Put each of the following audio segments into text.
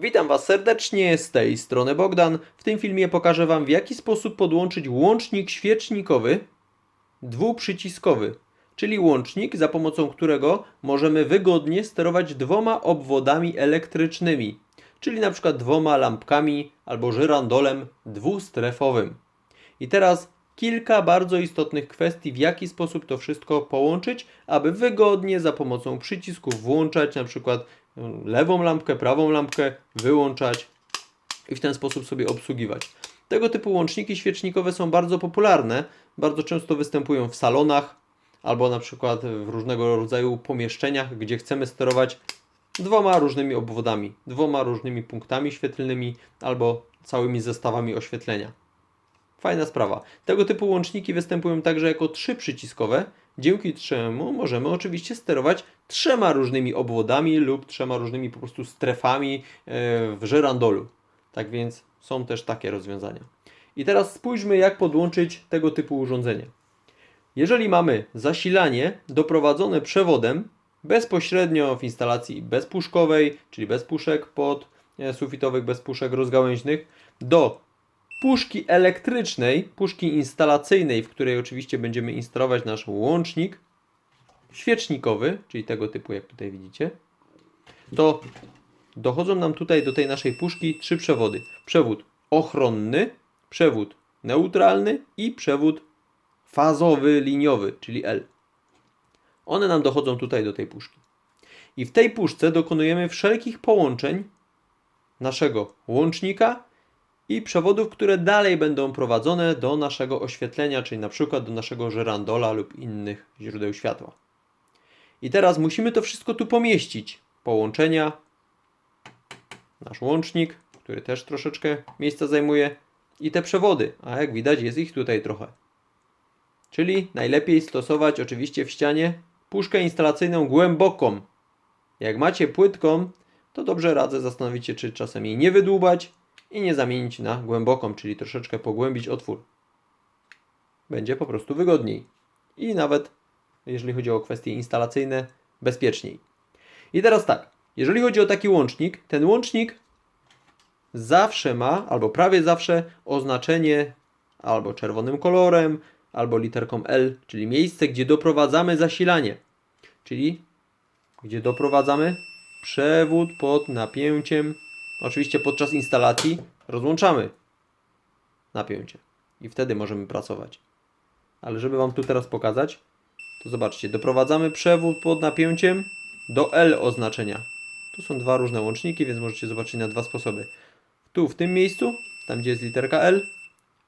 Witam Was serdecznie, z tej strony Bogdan. W tym filmie pokażę Wam w jaki sposób podłączyć łącznik świecznikowy dwuprzyciskowy, czyli łącznik za pomocą którego możemy wygodnie sterować dwoma obwodami elektrycznymi, czyli na przykład dwoma lampkami albo żyrandolem dwustrefowym. I teraz kilka bardzo istotnych kwestii, w jaki sposób to wszystko połączyć, aby wygodnie za pomocą przycisków włączać na przykład lewą lampkę, prawą lampkę, wyłączać i w ten sposób sobie obsługiwać. Tego typu łączniki świecznikowe są bardzo popularne, bardzo często występują w salonach albo na przykład w różnego rodzaju pomieszczeniach, gdzie chcemy sterować dwoma różnymi obwodami, dwoma różnymi punktami świetlnymi albo całymi zestawami oświetlenia. Fajna sprawa. Tego typu łączniki występują także jako trzyprzyciskowe, dzięki czemu możemy oczywiście sterować trzema różnymi obwodami lub trzema różnymi po prostu strefami e, w żyrandolu. Tak więc są też takie rozwiązania. I teraz spójrzmy, jak podłączyć tego typu urządzenie. Jeżeli mamy zasilanie doprowadzone przewodem bezpośrednio w instalacji bezpuszkowej, czyli bez puszek pod e, sufitowych, bez puszek rozgałęźnych, do puszki elektrycznej, puszki instalacyjnej, w której oczywiście będziemy instalować nasz łącznik świecznikowy, czyli tego typu, jak tutaj widzicie, to dochodzą nam tutaj do tej naszej puszki trzy przewody. Przewód ochronny, przewód neutralny i przewód fazowy, liniowy, czyli L. One nam dochodzą tutaj do tej puszki. I w tej puszce dokonujemy wszelkich połączeń naszego łącznika i przewodów, które dalej będą prowadzone do naszego oświetlenia, czyli na przykład do naszego żerandola lub innych źródeł światła. I teraz musimy to wszystko tu pomieścić. Połączenia, nasz łącznik, który też troszeczkę miejsca zajmuje, i te przewody, a jak widać jest ich tutaj trochę. Czyli najlepiej stosować oczywiście w ścianie puszkę instalacyjną głęboką. Jak macie płytką, to dobrze radzę zastanowić się, czy czasem jej nie wydłubać i nie zamienić na głęboką, czyli troszeczkę pogłębić otwór. Będzie po prostu wygodniej. I nawet, jeżeli chodzi o kwestie instalacyjne, bezpieczniej. I teraz tak, jeżeli chodzi o taki łącznik, ten łącznik zawsze ma, albo prawie zawsze, oznaczenie albo czerwonym kolorem, albo literką L, czyli miejsce, gdzie doprowadzamy zasilanie. Czyli gdzie doprowadzamy przewód pod napięciem. Oczywiście podczas instalacji rozłączamy napięcie i wtedy możemy pracować. Ale żeby Wam tu teraz pokazać, to zobaczcie, doprowadzamy przewód pod napięciem do L oznaczenia. Tu są dwa różne łączniki, więc możecie zobaczyć na dwa sposoby. Tu w tym miejscu, tam gdzie jest literka L,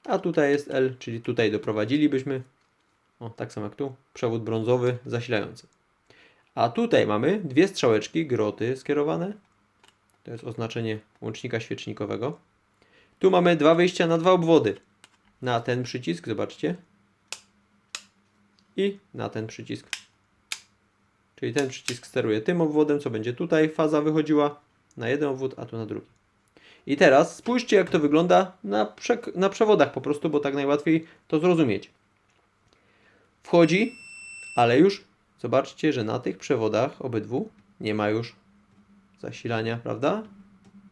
a tutaj jest L, czyli tutaj doprowadzilibyśmy, o tak samo jak tu, przewód brązowy zasilający. A tutaj mamy dwie strzałeczki, groty skierowane. To jest oznaczenie łącznika świecznikowego. Tu mamy dwa wyjścia na dwa obwody. Na ten przycisk, zobaczcie. I na ten przycisk. Czyli ten przycisk steruje tym obwodem, co będzie tutaj faza wychodziła na jeden obwód, a tu na drugi. I teraz spójrzcie, jak to wygląda na, na przewodach po prostu, bo tak najłatwiej to zrozumieć. Wchodzi, ale już zobaczcie, że na tych przewodach obydwu nie ma już zasilania, prawda?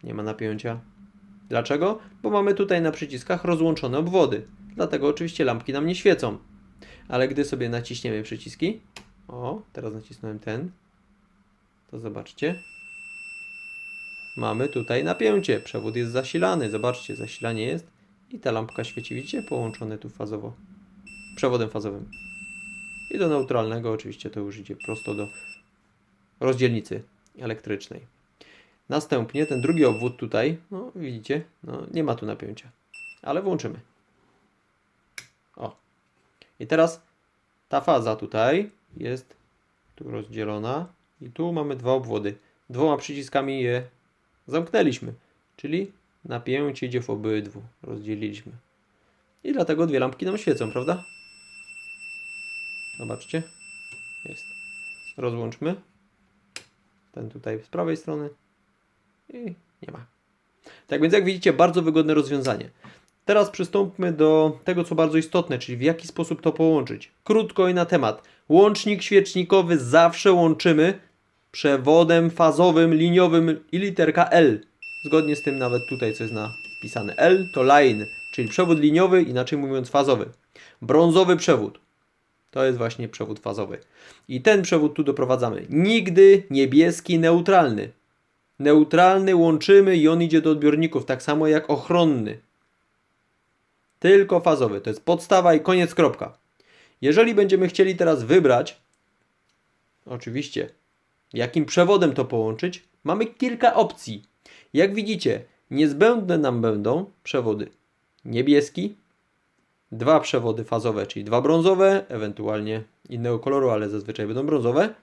Nie ma napięcia. Dlaczego? Bo mamy tutaj na przyciskach rozłączone obwody. Dlatego oczywiście lampki nam nie świecą. Ale gdy sobie naciśniemy przyciski, o, teraz nacisnąłem ten, to zobaczcie, mamy tutaj napięcie. Przewód jest zasilany. Zobaczcie, zasilanie jest i ta lampka świeci. Widzicie? Połączone tu fazowo. Przewodem fazowym. I do neutralnego oczywiście to już idzie prosto do rozdzielnicy elektrycznej. Następnie ten drugi obwód tutaj, no widzicie, no nie ma tu napięcia. Ale włączymy. O. I teraz ta faza tutaj jest tu rozdzielona i tu mamy dwa obwody. Dwoma przyciskami je zamknęliśmy, czyli napięcie idzie w obydwu, rozdzieliliśmy. I dlatego dwie lampki nam świecą, prawda? Zobaczcie. Jest. Rozłączmy. Ten tutaj z prawej strony. I nie ma. Tak więc jak widzicie, bardzo wygodne rozwiązanie. Teraz przystąpmy do tego, co bardzo istotne, czyli w jaki sposób to połączyć. Krótko i na temat. Łącznik świecznikowy zawsze łączymy przewodem fazowym, liniowym i literka L. Zgodnie z tym nawet tutaj, co jest napisane L, to line, czyli przewód liniowy, inaczej mówiąc fazowy. Brązowy przewód. To jest właśnie przewód fazowy. I ten przewód tu doprowadzamy. Nigdy niebieski neutralny. Neutralny łączymy i on idzie do odbiorników, tak samo jak ochronny. Tylko fazowy. To jest podstawa i koniec kropka. Jeżeli będziemy chcieli teraz wybrać, oczywiście, jakim przewodem to połączyć, mamy kilka opcji. Jak widzicie, niezbędne nam będą przewody niebieski, dwa przewody fazowe, czyli dwa brązowe, ewentualnie innego koloru, ale zazwyczaj będą brązowe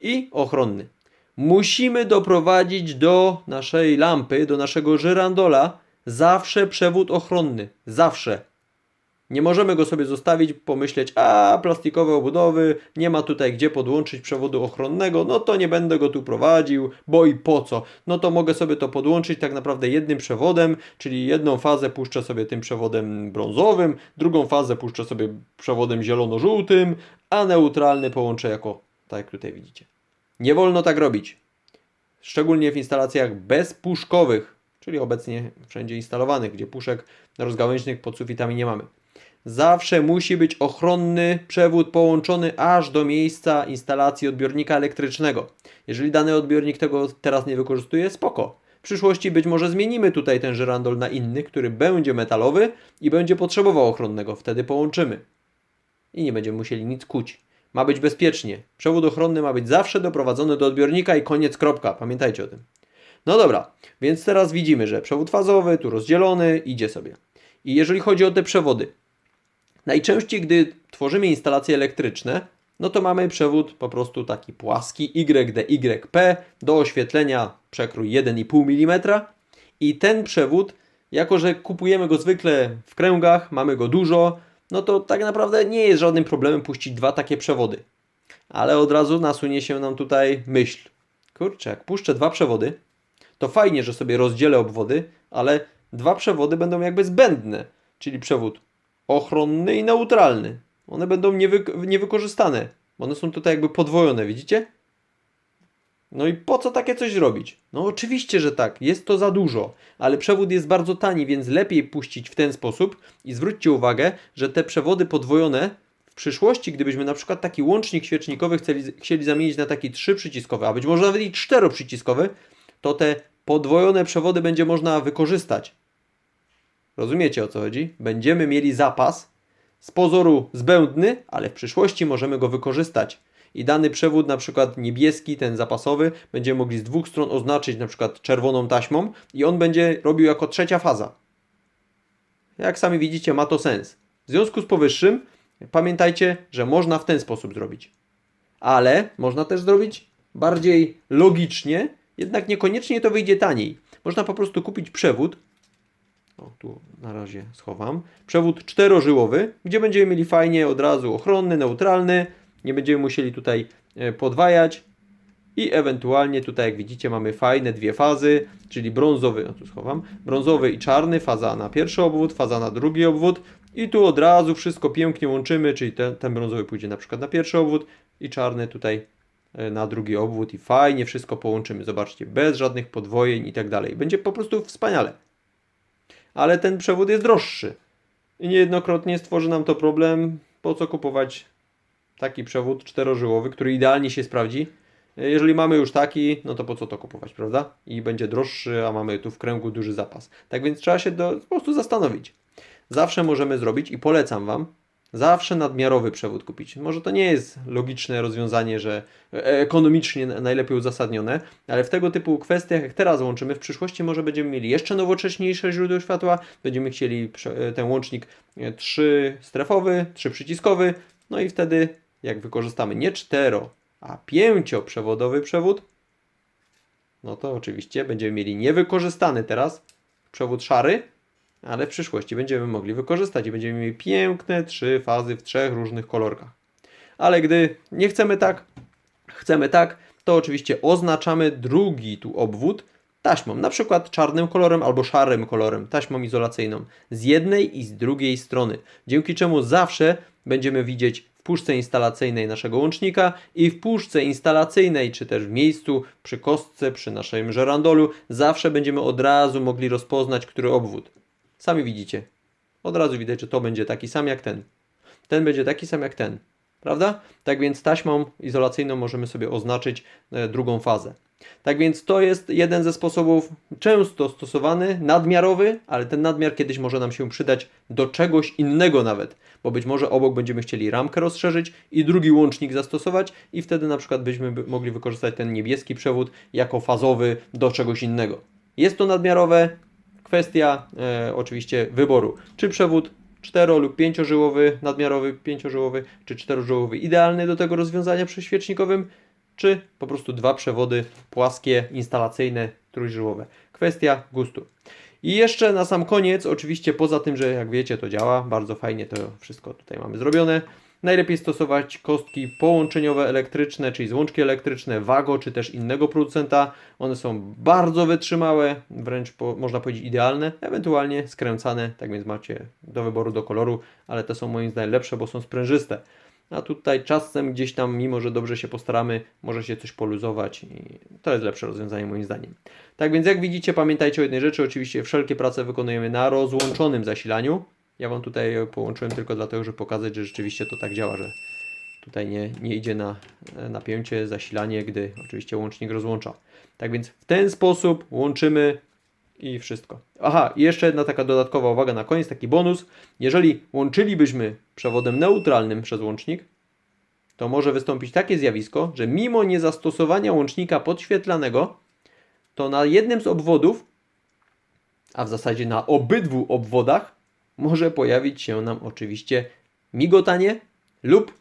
i ochronny. Musimy doprowadzić do naszej lampy, do naszego żyrandola zawsze przewód ochronny. Zawsze. Nie możemy go sobie zostawić, pomyśleć, a plastikowe obudowy, nie ma tutaj gdzie podłączyć przewodu ochronnego, no to nie będę go tu prowadził, bo i po co? No to mogę sobie to podłączyć tak naprawdę jednym przewodem, czyli jedną fazę puszczę sobie tym przewodem brązowym, drugą fazę puszczę sobie przewodem zielono-żółtym, a neutralny połączę jako, tak jak tutaj widzicie. Nie wolno tak robić. Szczególnie w instalacjach bezpuszkowych, czyli obecnie wszędzie instalowanych, gdzie puszek rozgałęźnych pod sufitami nie mamy. Zawsze musi być ochronny przewód połączony aż do miejsca instalacji odbiornika elektrycznego. Jeżeli dany odbiornik tego teraz nie wykorzystuje, spoko. W przyszłości być może zmienimy tutaj ten żyrandol na inny, który będzie metalowy i będzie potrzebował ochronnego. Wtedy połączymy. I nie będziemy musieli nic kuć. Ma być bezpiecznie. Przewód ochronny ma być zawsze doprowadzony do odbiornika i koniec kropka. Pamiętajcie o tym. No dobra, więc teraz widzimy, że przewód fazowy, tu rozdzielony, idzie sobie. I jeżeli chodzi o te przewody, najczęściej gdy tworzymy instalacje elektryczne, no to mamy przewód po prostu taki płaski YDYP do oświetlenia przekrój 1,5 mm i ten przewód, jako że kupujemy go zwykle w kręgach, mamy go dużo, no to tak naprawdę nie jest żadnym problemem puścić dwa takie przewody. Ale od razu nasunie się nam tutaj myśl. Kurczę, jak puszczę dwa przewody, to fajnie, że sobie rozdzielę obwody, ale dwa przewody będą jakby zbędne, czyli przewód ochronny i neutralny. One będą niewy, niewykorzystane. One są tutaj jakby podwojone, widzicie? No i po co takie coś zrobić? No oczywiście, że tak, jest to za dużo, ale przewód jest bardzo tani, więc lepiej puścić w ten sposób i zwróćcie uwagę, że te przewody podwojone w przyszłości, gdybyśmy na przykład taki łącznik świecznikowy chcieli, chcieli zamienić na taki trzyprzyciskowy, a być może nawet i czteroprzyciskowy, to te podwojone przewody będzie można wykorzystać. Rozumiecie o co chodzi? Będziemy mieli zapas, z pozoru zbędny, ale w przyszłości możemy go wykorzystać. I dany przewód, na przykład niebieski, ten zapasowy, będziemy mogli z dwóch stron oznaczyć na przykład czerwoną taśmą i on będzie robił jako trzecia faza. Jak sami widzicie, ma to sens. W związku z powyższym, pamiętajcie, że można w ten sposób zrobić. Ale można też zrobić bardziej logicznie, jednak niekoniecznie to wyjdzie taniej. Można po prostu kupić przewód, o, tu na razie schowam. Przewód czterożyłowy, gdzie będziemy mieli fajnie od razu ochronny, neutralny. Nie będziemy musieli tutaj e, podwajać. I ewentualnie tutaj, jak widzicie, mamy fajne dwie fazy, czyli brązowy, no tu schowam, brązowy i czarny, faza na pierwszy obwód, faza na drugi obwód. I tu od razu wszystko pięknie łączymy, czyli ten, ten brązowy pójdzie na przykład na pierwszy obwód i czarny tutaj e, na drugi obwód i fajnie wszystko połączymy. Zobaczcie, bez żadnych podwojeń i tak dalej. Będzie po prostu wspaniale ale ten przewód jest droższy. I niejednokrotnie stworzy nam to problem, po co kupować taki przewód czterożyłowy, który idealnie się sprawdzi. Jeżeli mamy już taki, no to po co to kupować, prawda? I będzie droższy, a mamy tu w kręgu duży zapas. Tak więc trzeba się do, po prostu zastanowić. Zawsze możemy zrobić i polecam Wam, zawsze nadmiarowy przewód kupić. Może to nie jest logiczne rozwiązanie, że ekonomicznie najlepiej uzasadnione, ale w tego typu kwestiach, jak teraz łączymy, w przyszłości może będziemy mieli jeszcze nowocześniejsze źródło światła, będziemy chcieli ten łącznik trzystrefowy, trzyprzyciskowy, no i wtedy jak wykorzystamy nie cztero, a pięcioprzewodowy przewód, no to oczywiście będziemy mieli niewykorzystany teraz przewód szary, ale w przyszłości będziemy mogli wykorzystać i będziemy mieli piękne trzy fazy w trzech różnych kolorkach. Ale gdy nie chcemy tak, chcemy tak, to oczywiście oznaczamy drugi tu obwód taśmą, na przykład czarnym kolorem albo szarym kolorem, taśmą izolacyjną z jednej i z drugiej strony, dzięki czemu zawsze będziemy widzieć puszce instalacyjnej naszego łącznika i w puszce instalacyjnej, czy też w miejscu, przy kostce, przy naszym żerandolu, zawsze będziemy od razu mogli rozpoznać, który obwód. Sami widzicie. Od razu widać, że to będzie taki sam jak ten. Ten będzie taki sam jak ten. Prawda? Tak więc taśmą izolacyjną możemy sobie oznaczyć e, drugą fazę. Tak więc to jest jeden ze sposobów często stosowany, nadmiarowy, ale ten nadmiar kiedyś może nam się przydać do czegoś innego nawet, bo być może obok będziemy chcieli ramkę rozszerzyć i drugi łącznik zastosować i wtedy na przykład byśmy by- mogli wykorzystać ten niebieski przewód jako fazowy do czegoś innego. Jest to nadmiarowe, kwestia e, oczywiście wyboru, czy przewód 4 lub 5-żyłowy, nadmiarowy 5-żyłowy, czy 4-żyłowy idealny do tego rozwiązania przy świecznikowym, czy po prostu dwa przewody płaskie, instalacyjne, trójżyłowe. Kwestia gustu. I jeszcze na sam koniec, oczywiście poza tym, że jak wiecie to działa, bardzo fajnie to wszystko tutaj mamy zrobione. Najlepiej stosować kostki połączeniowe elektryczne, czyli złączki elektryczne Wago, czy też innego producenta. One są bardzo wytrzymałe, wręcz po, można powiedzieć idealne, ewentualnie skręcane, tak więc macie do wyboru do koloru, ale te są moim zdaniem lepsze, bo są sprężyste. A tutaj czasem gdzieś tam, mimo że dobrze się postaramy, może się coś poluzować i to jest lepsze rozwiązanie moim zdaniem. Tak więc jak widzicie, pamiętajcie o jednej rzeczy, oczywiście wszelkie prace wykonujemy na rozłączonym zasilaniu. Ja Wam tutaj połączyłem tylko dlatego, żeby pokazać, że rzeczywiście to tak działa, że tutaj nie, nie idzie na e, napięcie, zasilanie, gdy oczywiście łącznik rozłącza. Tak więc w ten sposób łączymy i wszystko. Aha, i jeszcze jedna taka dodatkowa uwaga na koniec, taki bonus. Jeżeli łączylibyśmy przewodem neutralnym przez łącznik, to może wystąpić takie zjawisko, że mimo niezastosowania łącznika podświetlanego, to na jednym z obwodów, a w zasadzie na obydwu obwodach, może pojawić się nam oczywiście migotanie lub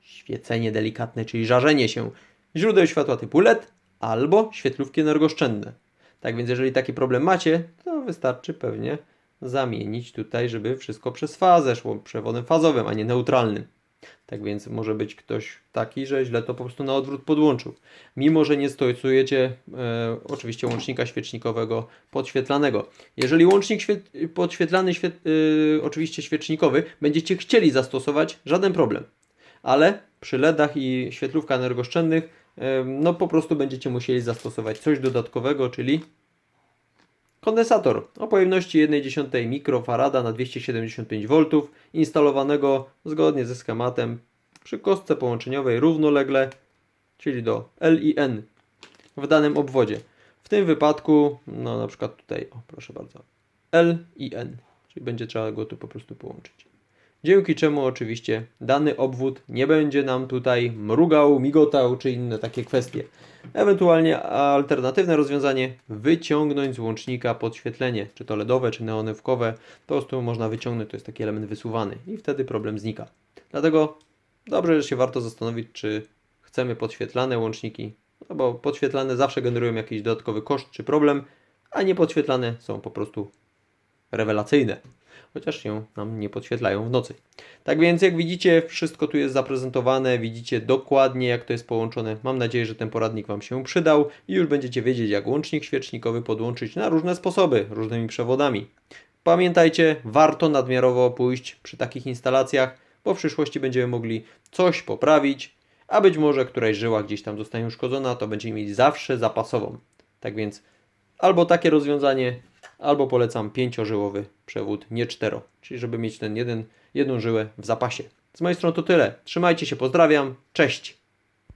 świecenie delikatne, czyli żarzenie się źródeł światła typu LED albo świetlówki energooszczędne. Tak więc jeżeli taki problem macie, to wystarczy pewnie zamienić tutaj, żeby wszystko przez fazę szło przewodem fazowym, a nie neutralnym. Tak więc może być ktoś taki, że źle to po prostu na odwrót podłączył. Mimo, że nie stosujecie e, oczywiście łącznika świecznikowego podświetlanego. Jeżeli łącznik świet, podświetlany, świet, e, oczywiście świecznikowy, będziecie chcieli zastosować, żaden problem. Ale przy LEDach i świetlówkach energooszczędnych, no po prostu będziecie musieli zastosować coś dodatkowego, czyli Kondensator o pojemności 1,1 mikrofarada na 275 V, instalowanego zgodnie ze schematem przy kostce połączeniowej równolegle, czyli do L i N w danym obwodzie. W tym wypadku, no na przykład tutaj, o proszę bardzo, L i N, czyli będzie trzeba go tu po prostu połączyć. Dzięki czemu oczywiście dany obwód nie będzie nam tutaj mrugał, migotał czy inne takie kwestie. Ewentualnie alternatywne rozwiązanie wyciągnąć z łącznika podświetlenie, czy to LEDowe, czy neonywkowe. Po prostu można wyciągnąć, to jest taki element wysuwany i wtedy problem znika. Dlatego dobrze, że się warto zastanowić, czy chcemy podświetlane łączniki, no bo podświetlane zawsze generują jakiś dodatkowy koszt czy problem, a niepodświetlane są po prostu rewelacyjne, chociaż się nam nie podświetlają w nocy. Tak więc jak widzicie, wszystko tu jest zaprezentowane, widzicie dokładnie jak to jest połączone. Mam nadzieję, że ten poradnik Wam się przydał i już będziecie wiedzieć jak łącznik świecznikowy podłączyć na różne sposoby, różnymi przewodami. Pamiętajcie, warto nadmiarowo pójść przy takich instalacjach, bo w przyszłości będziemy mogli coś poprawić, a być może któraś żyła gdzieś tam zostanie uszkodzona, to będziemy mieć zawsze zapasową. Tak więc albo takie rozwiązanie, albo polecam pięciożyłowy przewód, nie cztero, czyli żeby mieć ten jeden, jedną żyłę w zapasie. Z mojej strony to tyle. Trzymajcie się, pozdrawiam, cześć!